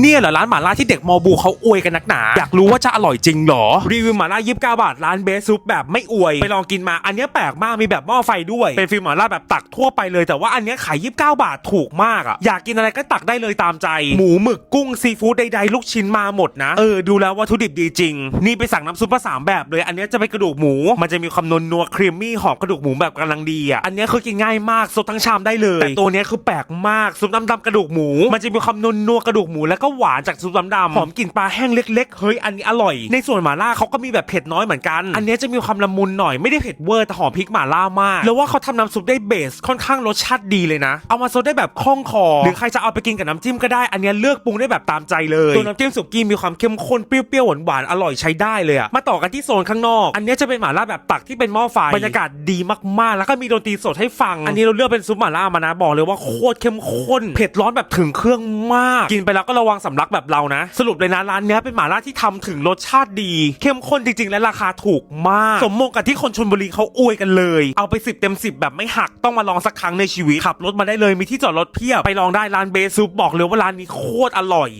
เนี่ยเหรอร้านหมาล่าที่เด็กมอบูเขาอวยกันนักหนา อยากรู้ว่าจะอร่อยจริงหรอ รีวิวหมาล่า29 บาทร้านเบสซุปแบบไม่อวย ไปลองกินมาอันเนี้ยแปลกมากมีแบบหม้อไฟด้วย เป็นฟิลหมาล่าแบบตักทั่วไปเลยแต่ว่าอันเนี้ยขาย 29 บาทถูกมากอะอยากกินอะไรก็ตักได้เลยตามใจ หมูหมึกกุ้งซีฟู้ดใดๆลูกชิ้นมาหมดนะเออดูแล้ววัตถุดิบดีจริง นี่ไปสั่งน้ำซุปมาสามแบบเลย อันเนี้ยจะเป็นกระดูกหมู มันจะมีความนวลนัวครีมมี่หอมกระดูกหมูแบบกำลังดีอะอันเนี้ยคือกินง่ายมากซดทั้งชามได้เลย แต่ตัวนี้คือแปลกมากซุปน้ำดำกระดูกหมู มันจะมีความนวลนัวกระดูกหมูแล้วก็หวานจากซุปน้ำดำหอมกลิ่นปลาแห้งเล็กๆ เฮ้ยอันนี้อร่อย ในส่วนหม่าล่าเขาก็มีแบบเผ็ดน้อยเหมือนกัน อันเนี้ยจะมีความละมุนหน่อยไม่ได้เผ็ดเวอร์แต่หอมพริกหม่าล่ามาก แล้วว่าเขาทำน้ำซุปได้เบสค่อนข้างรสชาติดีเลยนะ เอามาซดได้แบบคล่องคอ หรือใครจะเอาไปกินกับน้ำจิ้มก็ได้ อันเนี้ยเลือกปรุงได้แบบตามใจเลยตัวน้ำจิ้มสุกี้มีความเข้มข้นเปรี้ยวๆหวานๆอร่อยใช้ได้เลยอะมาต่อกันที่โซนข้างนอก อันเนี้ยจะเป็นหม่าล่าแบบตักที่เป็นหม้อไฟบรรยากาศดีมากๆ แล้วก็มีดนตรีสดให้ฟัง อันนี้เราเลือกเป็นซุปหม่าล่ามานะบอกเลยว่าโคตรเข้มข้นเผ็ดร้อนแบบถึงเครื่องมาก กินไปแล้วก็ระวังสำลักแบบเรานะ สรุปเลยนะร้านเนี้ยเป็นหมาล่าที่ทำถึงรสชาติดี เข้มข้นจริง ๆ และราคาถูกมาก สมมงกับที่คนชนบุรีเขาอวยกันเลย เอาไปสิบเต็มสิบแบบไม่หักต้องมาลองสักครั้งในชีวิตขับรถมาได้เลยมีที่จอดรถเพียบไปลองได้ร้านเบซุปบอกเลยว่าร้านนี้โคตรอร่อย